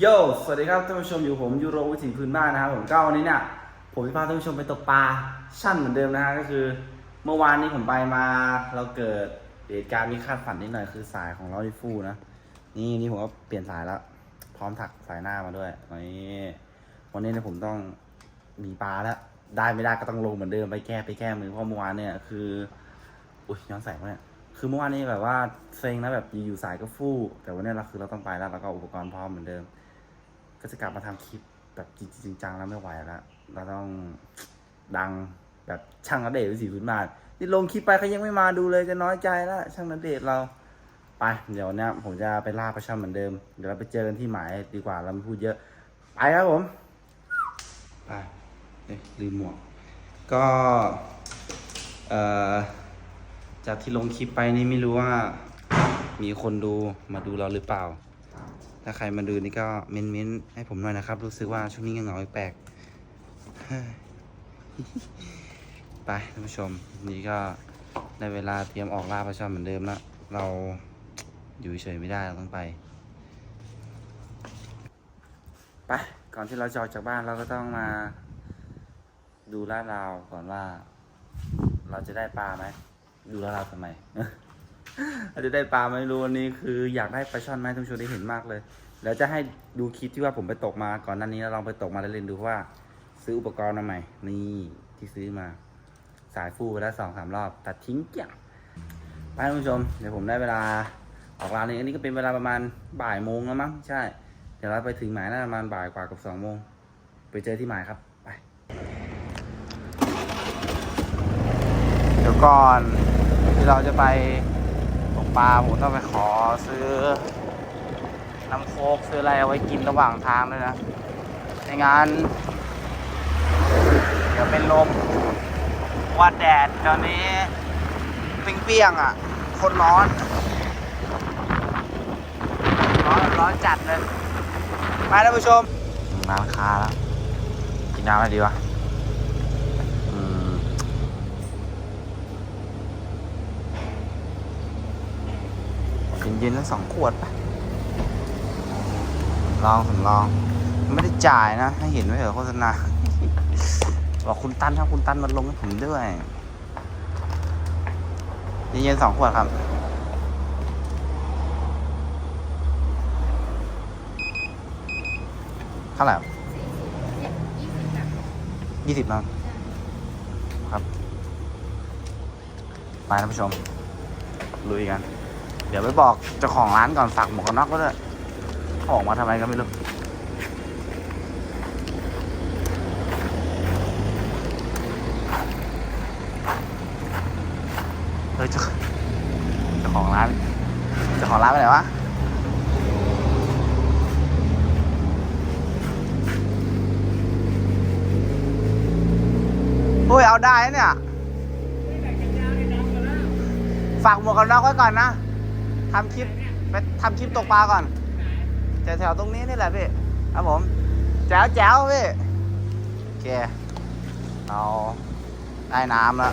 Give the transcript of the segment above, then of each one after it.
โย สวัสดีครับท่านผู้ชมอยู่ผมยูโรวิถีพื้นบ้านนะครับผมก็วันนี้เนี่ยผมจะพาท่านผู้ชมไปตกปลาชั่นเหมือนเดิมนะฮะก็คือเมื่อวานนี้ผมไปมาเราเกิดเหตุการณ์มีคาดฝันนิดหน่อยคือสายของลอริฟูนะนี่นี่ผมก็เปลี่ยนสายแล้ว พร้อมถักสายหน้ามาด้วยนี่วันนี้เนี่ยผมต้องมีปลาแล้วได้ไม่ได้ก็ต้องลงเหมือนเดิมไปแก้ไปแก้มือเพราะเมื่อวานเนี่ยคืออุ้ยย้อนแสงวะเนี่ยคือเมื่อวานนี้แบบว่าเซ็งนะแบบอยู่สายก็ฟู่แต่วันนี้เราคือเราต้องไปแล้วแล้วก็อุปกรณ์พร้อมเหมือนเดิม ก็จะกลับมาทำคลิปแบบจริงจังๆแล้วไม่ไหวแล้วเราต้องดังแบบช่างนเดชน์วิสีพื้นบ้านนี่ลงคลิปไปเขายังไม่มาดูเลยจะน้อยใจแล้วช่างนเดชน์เราไปเดี๋ยวเนี้ยผมจะไปล่าปลาช่อนเหมือนเดิมเดี๋ยวเราไปเจอกันที่หมายดีกว่าเราไม่พูดเยอะ ไปครับผมไปเอ๊ะลืมหมวกก็เอ่อจากที่ลงคลิปไปนี่ไม่รู้ว่ามีคนดูมาดูเราหรือเปล่า ถ้าใครมาดูนี่ก็เม้นเม้นให้ผมหน่อยนะครับ รู้สึกว่าช่วงนี้เงาแปลกไปท่านผู้ชม นี่ก็ได้เวลาเตรียมออกล่าปลาช่อนเหมือนเดิมล้วเราอยู่เฉยไม่ได้เราต้องไปไปก่อนที่เราจะออกจากบ้านเราก็ต้องมาดูลาดราวก่อนว่า เราจะได้ปลาไหม ดูล้วเราทำไม อาจจะได้ปลาไม่รู้วันนี้คืออยากได้ปลาช่อนไหมท่านผู้ชมได้เห็นมากเลย แล้วจะให้ดูคลิปที่ว่าผมไปตกมาก่อนหน้านี้แล้วลองไปตกมาเล่นดูว่า ซื้ออุปกรณ์มาใหม่ นี่ที่ซื้อมา สายฟูไปแล้วสองสามรอบ ตัดทิ้งเกลี้ยงไปท่านผู้ชม เดี๋ยวผมได้เวลาออกร้านนี้อันนี้ก็เป็นเวลาประมาณบ่ายโมงแล้วมั้งใช่ เดี๋ยวเราไปถึงหมายน่าจะประมาณบ่ายกว่ากับสองโมงไปเจอที่หมายครับไปเดี๋ยวก่อนที่เราจะไป ปลาผมต้องไปขอซื้อ น้ำโคกซื้ออะไรเอาไว้กินระหว่างทางด้วยนะในงานเดี๋ยวเป็นลมว่าแดดตอนนี้เปรี้ยงๆอะ คนร้อน ร้อนร้อนจัดเลย ไปท่านผู้ชมร้านค้าแล้ว กินน้ำอะไรดีวะ เย็นแล้วสองขวดไปลองผมลอง ไม่ได้จ่ายนะ ให้เห็นไว้เถอะโฆษณา บอกคุณตันครับคุณตันมาลงให้ผมด้วยเย็นๆสองขวดครับเท่าไหร่ครับยี่สิบครับครับ ไปท่านผู้ชม ลุยกัน เดี๋ยวไปบอกเจ้าของร้านก่อนฝากหมวกกันน็อกก็ด้วยเขาออกมาทำไมก็ไม่รู้ เฮ้ยเจ้าเจ้าของร้านเจ้าของร้านไปไหนวะ โอ้ย เอาได้นะเนี่ย ฝากหมวกกันน็อกไว้ก่อนนะ ทำคลิปไปทำคลิป ตกปลาก่อนแถวๆตรงนี้นี่แหละพี่ครับผมแจ๋วแจ๋วพี่โอเคเอาได้น้ำแล้ว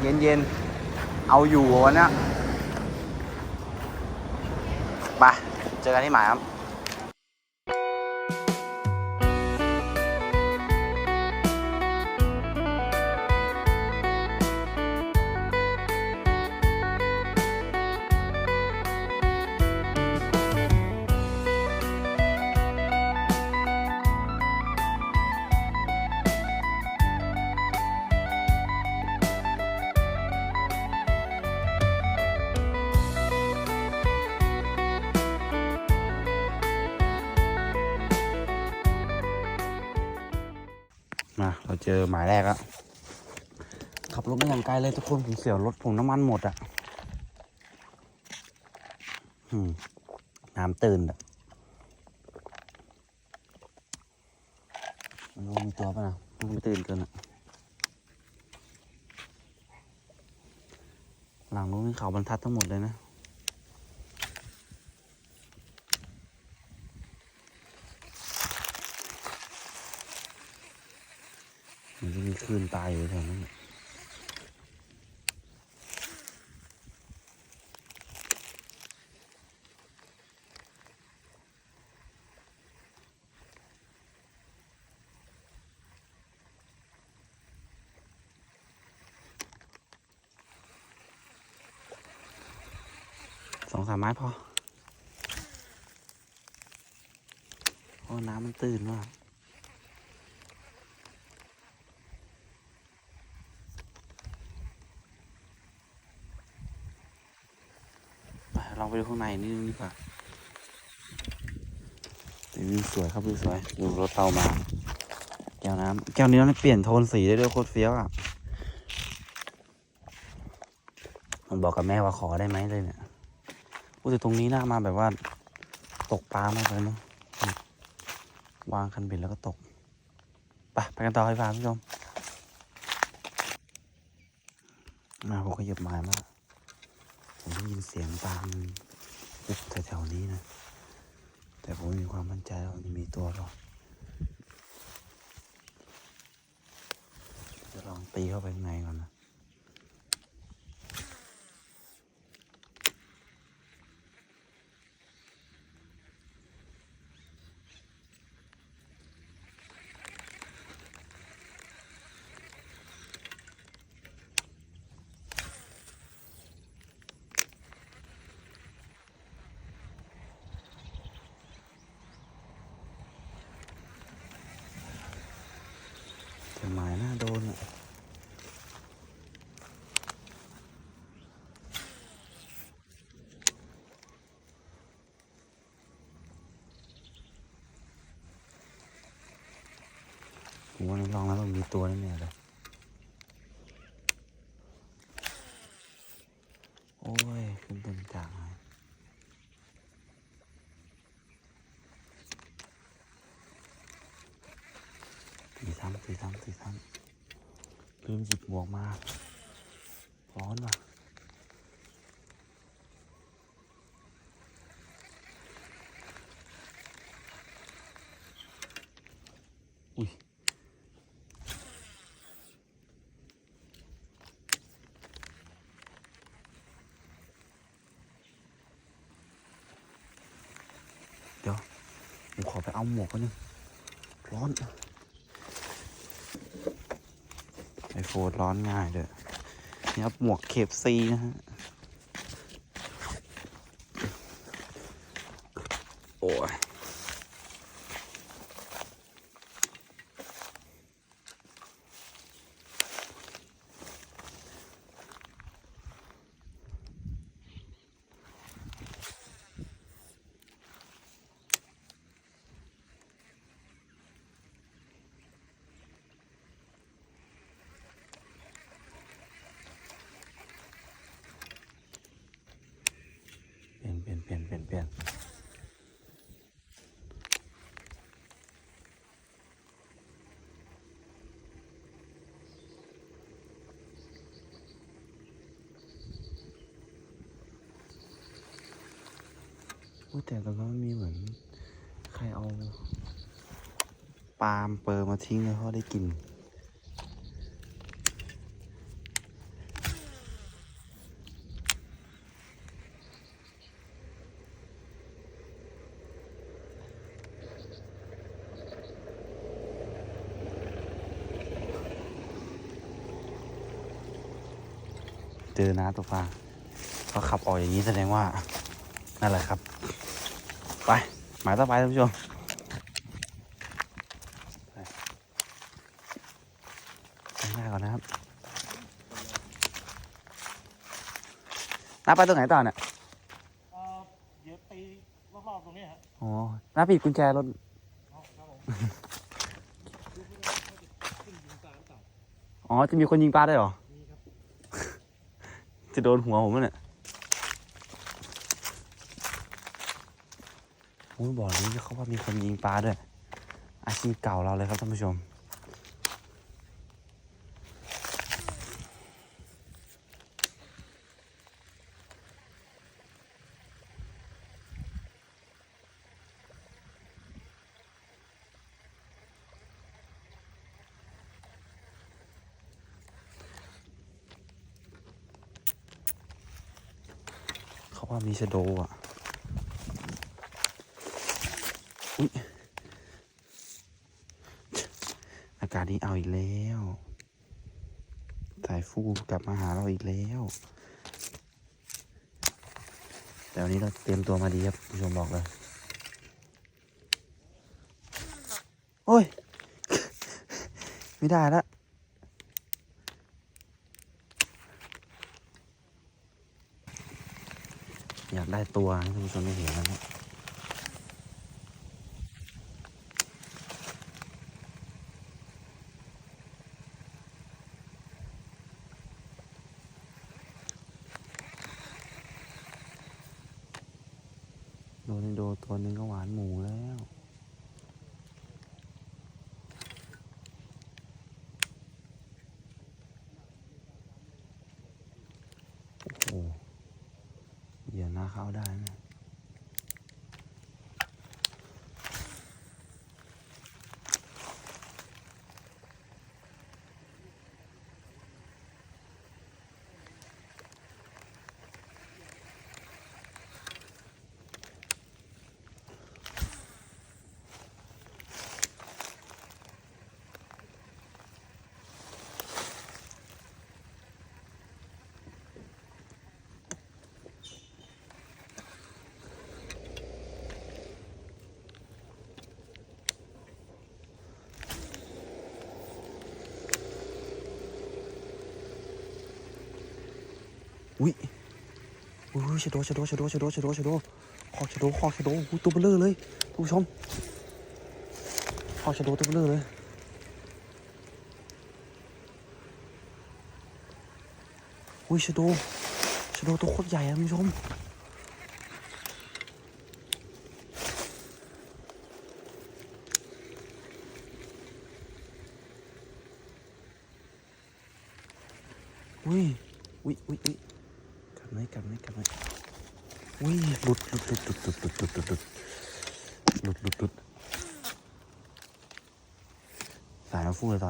เย็นเย็นๆเอาอยู่วันนี้ไปเจอกันที่หมายครับ แรกแล้วขับรถไม่อย่างไกลเลยทุกคนผมเสียวรถผมน้ำมันหมดอะอืมน้ำตื่นอะไม่รู้มีตัวป่ะนะมันตื่นเกินอะหลังนู้นมีเขาบรรทัดทั้งหมดเลยนะ มันจะมีคลื่นตายอยู่แถวนั้นสองสามไม้พอ โอน้ำมันตื่นว่ะ ไปดูข้างในนิดนึงดีกว่าแต่วิวสวยครับวิวสวย ดูรถเรามา แก้วน้ำแก้วนี้มันเปลี่ยนโทนสีได้ด้วยโคตรเฟี้ยวอะ มันบอกกับแม่ว่าขอได้ไหมเลยเนี่ยพูดถึงตรงนี้น่ามาแบบว่า ตกปลามากเลยเนาะวางคันเบ็ดแล้วก็ตก ไปไปกันต่อให้พาผู้ชมมาผมขยับไม้มา ยินเสียงปลามันอุบแถวๆนี้นะ แต่ผมมีความมั่นใจว่ามันมีตัวหรอกจะลองตีเข้าไปข้างในก่อนนะ หมายน่าโดนอะผมว่าลองแล้วมันมีตัวแน่ยเลย โอ้ย ขึ้นเป็นกลางเลย ตีซ้ำตีซ้ำตีซ้ำลืมหยิบหมวกมา ร้อนว่ะอุ้ยเดี๋ยวผมขอไปเอาหมวกก่อนนึงร้อน ไอโฟนร้อนง่ายเลยนี่ครับหมวกเคฟซีนะฮะ ปลี่ยนเปลี่ยนเปลี่ยนเปลี่ยนเปลี่ยนแต่ตรงนั้นมีเหมือน ใครเอา ปาล์มเปอร์มาทิ้งแล้วเขาได้กิน เจอนะตัวปลาเขาขับออกอย่างนี้แสดงว่า นั่นแหละครับ ไป หมายต่อไปท่านผู้ชมไปข้างหน้าก่อนนะครับน้าไปตรงไหนต่อเนี่ยเอ่อเดี๋ยวตีรอบๆตรงนี้ฮะอ๋อน้าปิดกุญแจรถอ๋อครับผมดูไม่ได้ว่าจะขึ้นยิงตาหรือเปล่าอ๋อจะมีคนยิงปลาได้วยเหรอมีครับ จะโดนหัวผมเนี่ยโอ้ยบ่อนี้เขาว่ามีคนยิงปลาด้วย อาชีพเก่าเราเลยครับท่านผู้ชม เขาว่ามีชะโดอะ อุ๊ยอากาศนี้เอาอีกแล้วสายฟูกลับมาหาเราอีกแล้ว แต่วันนี้เราเตรียมตัวมาดีครับผู้ชมบอกเลย โอ้ย ไม่ได้ละ อยากได้ ตัวให้ท่านผู้ชมได้เห็นนะครับโดนโดตัวหนึงก็หวานหมูแล้ว เขาได้นะ อุ้ยอุ้ยชะโดชะโดชะโดชะโดชะโดชะโดคอชะโดคอชะโดตัวเบลอเลยท่านผู้ชมคอชะโดตัวเบลเลอร์เลยอุ้ยชะโดชะโดตัวโคตรใหญ่อะท่านผู้ชมอุ้ย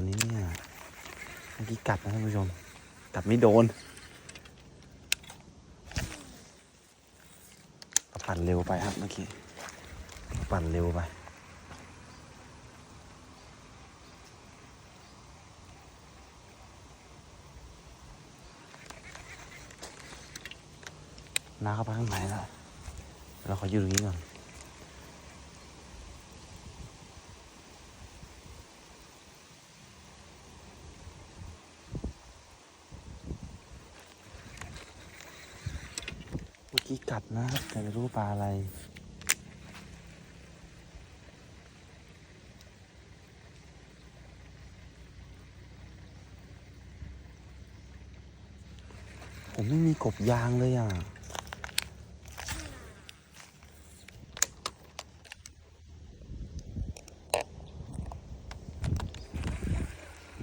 นี้เนี่ยเมื่อกี้กัดนะท่านผู้ชม กัดไม่โดนปั่นเร็วไปครับเมื่อกี้ปั่นเร็วไปน้าเข้าไปข้างในแล้วเราขออยู่ตรงนี้ก่อน เมื่อกี้กัด นะครับแต่ไม่รู้ปลาอะไรผมไม่มีกบยางเลยอะ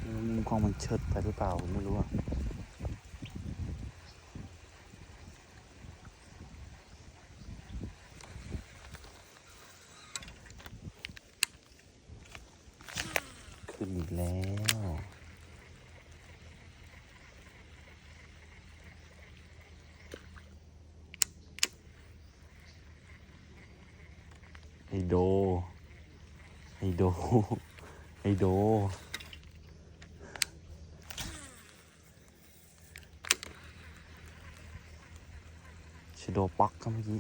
มุมกล้องมันเชิดไปหรือเปล่า ไม่รู้อะ ขึ้นอีกแล้ว ไอโด ไอโดไอโด ชิโดปักครับเมื่อกี้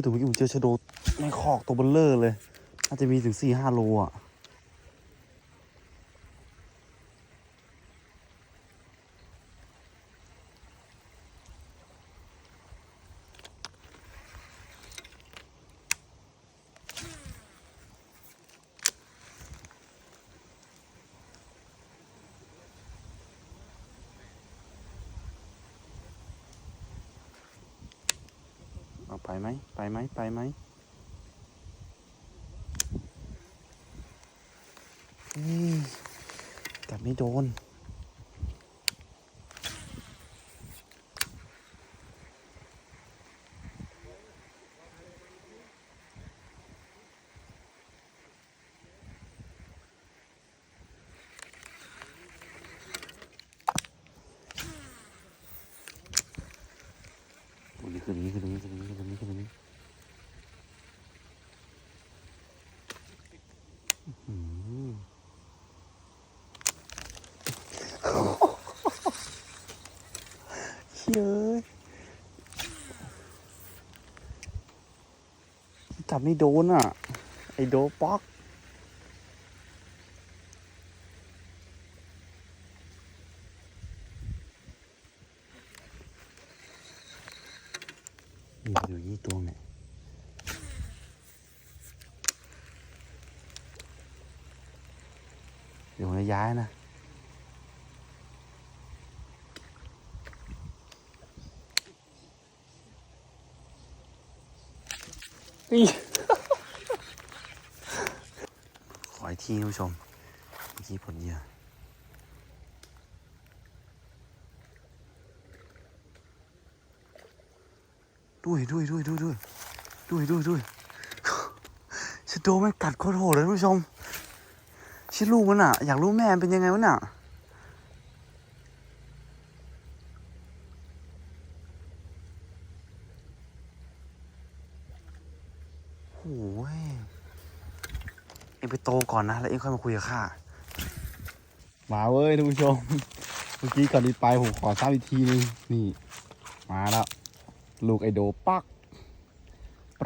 แต่เมื่อกี้ผมเจอชะโดในคอกตัวเบลเลอร์เลยน่าจะมีถึงสี่ห้าโลอะ เอาไปไหม ไปไหม ไปไหมอืมกัดไม่โดน อ นี่คือตรงนี้คือตรงนี้คือตรงนี้คือตรงนี้คือตรงนี้อื้อหือเฮ้ยจับไม่โดนอะ ไอโดป๊อก นี่ดูยี่ตัวเนี่ยเดี๋ยวผมจะย้ายนะนี่ขออีกทีคุณผู้ชมเมื่อกี้ผลเหยื่อด้วยด้วยด้วยด้วยด้วยด้วยด้วยด้วยชิโดมันกัดโคตรโหดเลยคุณผู้ชม ชิลูกมันอะ อยากรู้แม่เป็นยังไงวะน่ะโอ้ยเอ็งไปโตก่อนนะ แล้วเอ็งค่อยมาคุยกับข้ามาเว้ยท่านผู้ชม เมื่อกี้ก่อนที่ไปผมขอทราบอีกทีนึง นี่ มาแล้ว ลูกไอโดปัก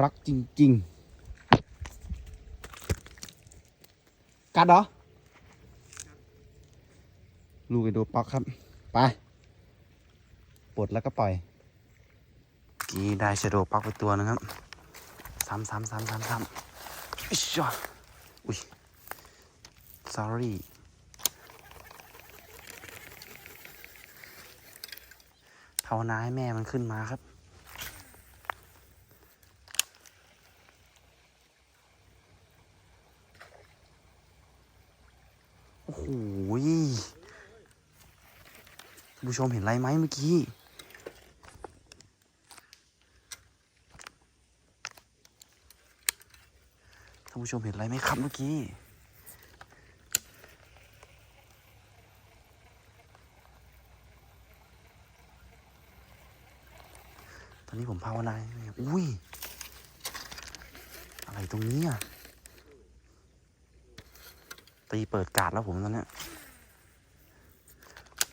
รักจริง ๆ กัดเหรอ ลูกไอโดปักครับ ไป ปลดแล้วก็ปล่อยกีได้ชโดปักไปตัวนึงครับ ซ้ำซ้ำซ้ำซ้ำซ้ำอิชอะอุ้ย sorry ภาวนาให้แม่มันขึ้นมาครับ โอ้โหท่าน ผู้ชมเห็นอะไรไหมเมื่อกี้ ท่านผู้ชมเห็นอะไรไหมครับเมื่อกี้ ตอนนี้ผมภาวนาอุ้ย อะไรตรงนี้อะ ตีเปิดการ์ดแล้วผมตอนนี้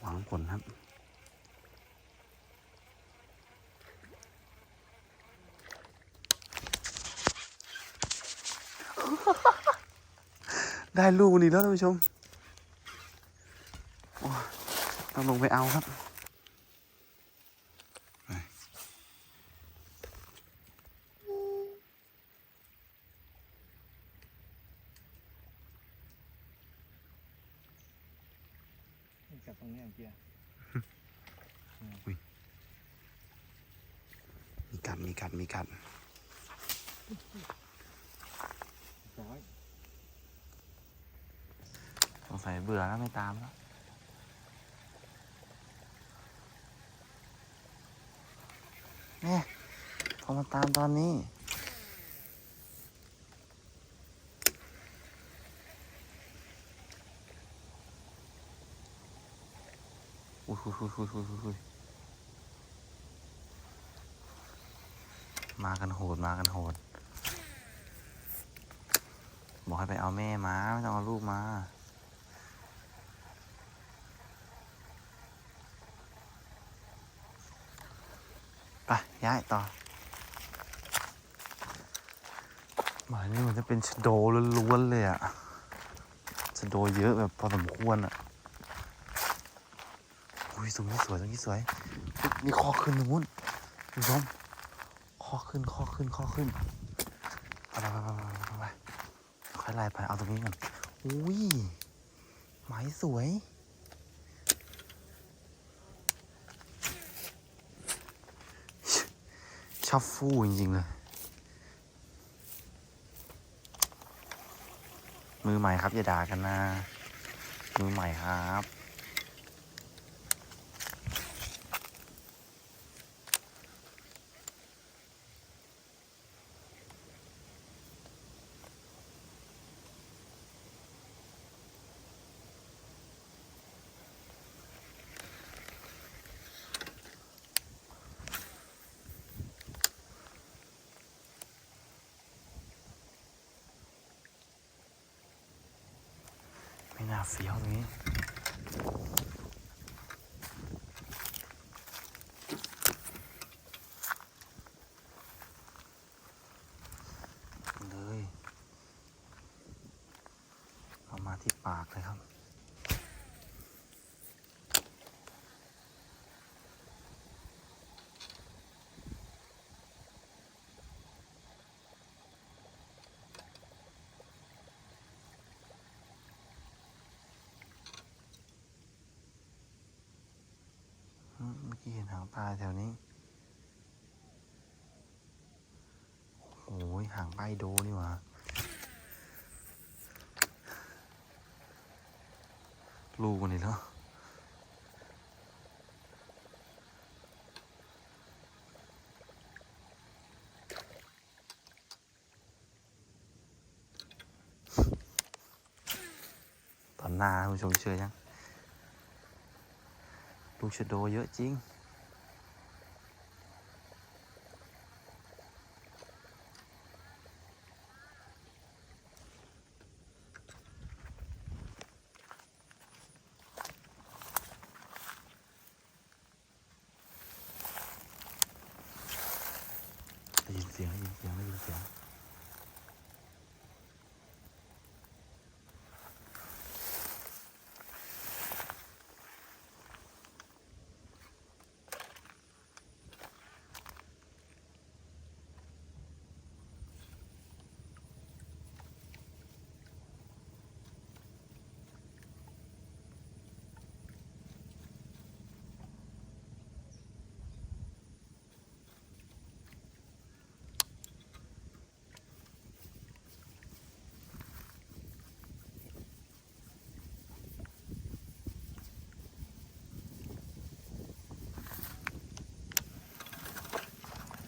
หวังผลครับ ได้ลูกนี้แล้วท่านผู้ชมโอ้ยต้องลงไปเอาครับจับตรงนี้เกียร์มีกัดมีกัดมีกัด ร้อย สงสัยเบื่อแล้วไม่ตามแล้วแม่พอมาตามตอนนี้ อุ้ยอุ้ยอุ้ยอุ้ยอุ้ยอุ้ยมากันโหดมากันโหด บอกให้ไปเอาแม่มา ไม่ต้องเอาลูกมา ย้ายต่อหมานี่มันจะเป็นชโดล้วนๆเลยอะชโดเยอะแบบพอสมควรอะอุ้ยตรงนี้สวยตรงนี้สวยมีคอขึ้นตรงนู้นคุณผู้ชมคอขึ้นคอขึ้นคอขึ้นไปไปไปไปไปไปค่อยไล่ไปเอาตรงนี้ก่อนอุ้ยหมายสวย ชอบฟู่จริงๆเลยมือใหม่ครับ อย่าด่ากันนะ มือใหม่ครับ เสียวตรงนี้ เลยเอามาที่ปากเลยครับ อืมเมื่อกี้เห็นหาง ปลาแถวนี้ โอ้ยหางปลาไอโดนี่หว่าลูกมันนี่แล้วตอนหน้าคุณผู้ชมเชื่อยังลูกชะโดเยอะจริง ได้ยินเสียงได้ยินเสียงได้ยินเสียง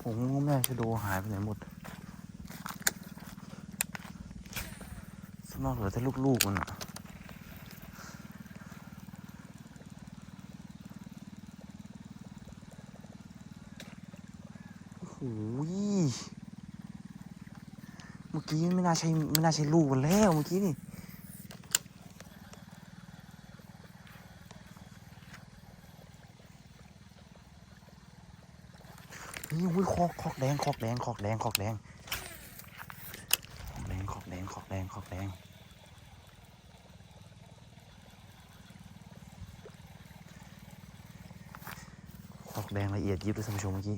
ผมงงแม่ชะโดหายไปไหนหมดสมองเหลือแต่ลูกๆมันอะโอ้โหยเมื่อกี้ไม่น่าใช่ไม่น่าใช่ลูกมันแล้วเมื่อกี้นี่ นี่อุ้ยคอกคอกแดงคอกแดงคอกแดงคอกแดงคอกแดงคอกแดงคอกแดงคอกแดงคอกแดงละเอียดยิบเลยท่านผู้ชมเมื่อกี้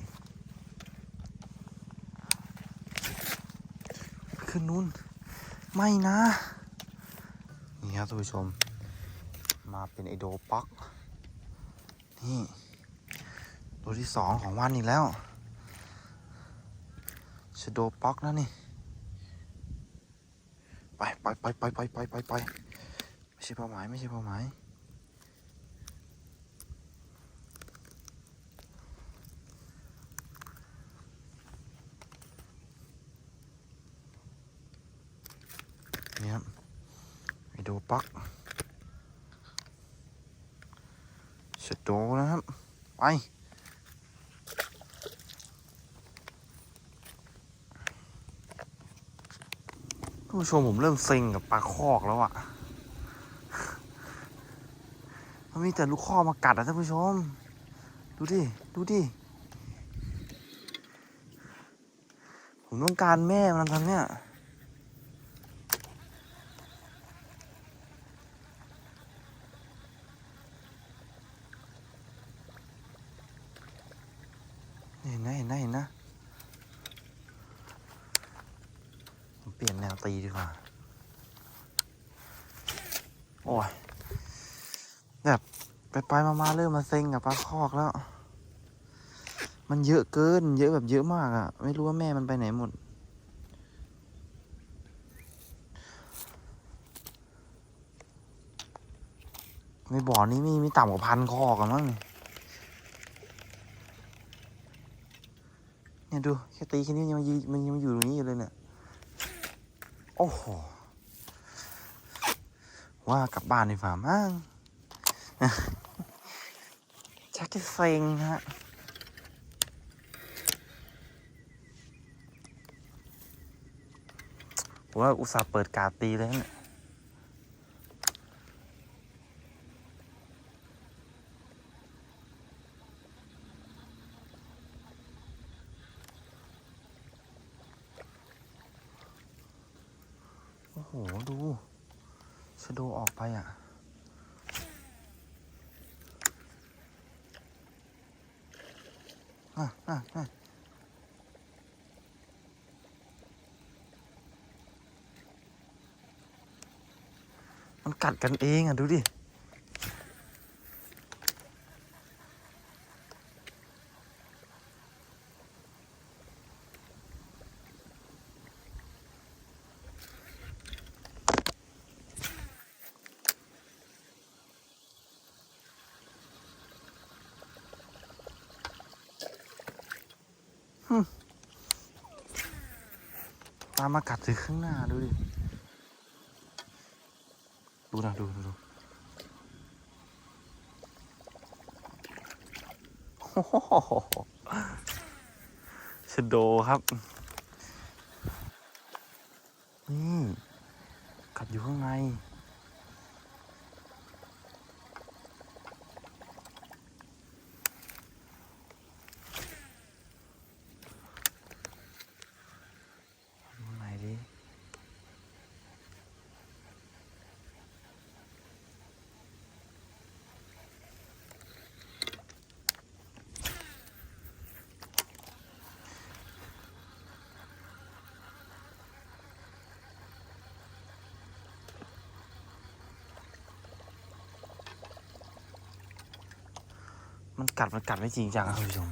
ขึ้นนู้นไม่นะ นี่ครับท่านผู้ชม มาเป็นไอโดปักนี่ตัวที่สองของวันอีกแล้ว ชโดป๊อกนะนี่ ไปไปไปไปไปไปไปไปไม่ใช่เป้าหมายไม่ใช่เป้าหมายนี่ครับไปดูป๊อกชโดนะครับ ไป ท่าน ผู้ชมผมเริ่มเซ็งกับปลาคอกแล้วอะมันมีแต่ลูกคอมากัดอะท่านผู้ชม ดูดิ ดูดิ ผมต้องการแม่มันทำเนี่ย เห็นนะเห็นนะเห็นนะ ผมเปลี่ยนแนวตีดีกว่า โอ้ยแบบไปไปๆมาๆเริ่มมาเซ็งกับปลาคอกแล้ว มันเยอะเกิน เยอะแบบเยอะมากอะ่ะ ไม่รู้ว่าแม่มันไปไหนหมด ในบ่อนี้มีมีต่ำกว่าพันคอกกันมั้งเนี่ยเนี่ยดูแค่ตีแค่นี้ยังมายืนมันยังมาอยู่ตรงนี้อยู่เลยเนี่ย โอ้โห ว่ากลับบ้านดีกว่ามั้งชักจะเซ็งฮะผมว่าอุตส่าห์เปิดกาตีเลยนะโอ้โห ดูะโดออกไปอะ อะอะอะมันกัดกันเองอะ ดูดิ มมากัดถึงข้างหน้าดูดิ ดูนะดูดูดูชโดครับ นี่ กัดอยู่ข้างใน กัดมันกัดไม่จริงจังครับคุณผู้ชม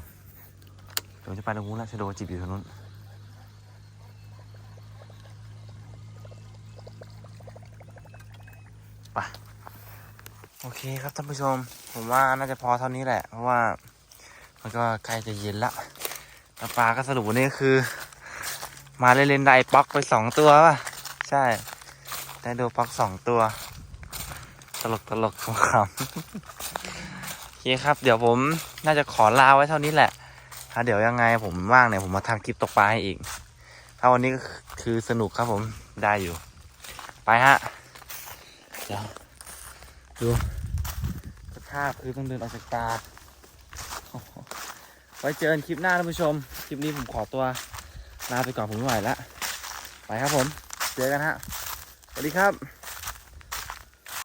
เดี๋ยวจะไปตรงนู้นแล้วชะโดจีบอยู่ตรงนู้นไปโอเคครับท่านผู้ชม ผมว่าน่าจะพอเท่านี้แหละ เพราะว่ามันก็ใกล้จะเย็นละแล้วปลาก็สรุปวันนี้คือ มาเล่นๆได้ไอ้ป๊อกไปสองตัวป่ะ ใช่ ได้ดูป๊อกสองตัว ตลกตลกขำๆโอเคครับ เดี๋ยวผมน่าจะขอลาไว้เท่านี้แหละถ้าเดี๋ยวยังไงผมว่างเนี่ยผมมาทำคลิปตกปลาให้อีก ถ้าวันนี้ก็คือสนุกครับผมได้อยู่ ไปฮะเดี๋ยวดูสภาพคือต้องเดินออกจากตา ไว้เจอกันคลิปหน้าท่านผู้ชม คลิปนี้ผมขอตัวลาไปก่อนผมไม่ไหวแล้วไปครับผม เจอกันฮะ สวัสดีครับ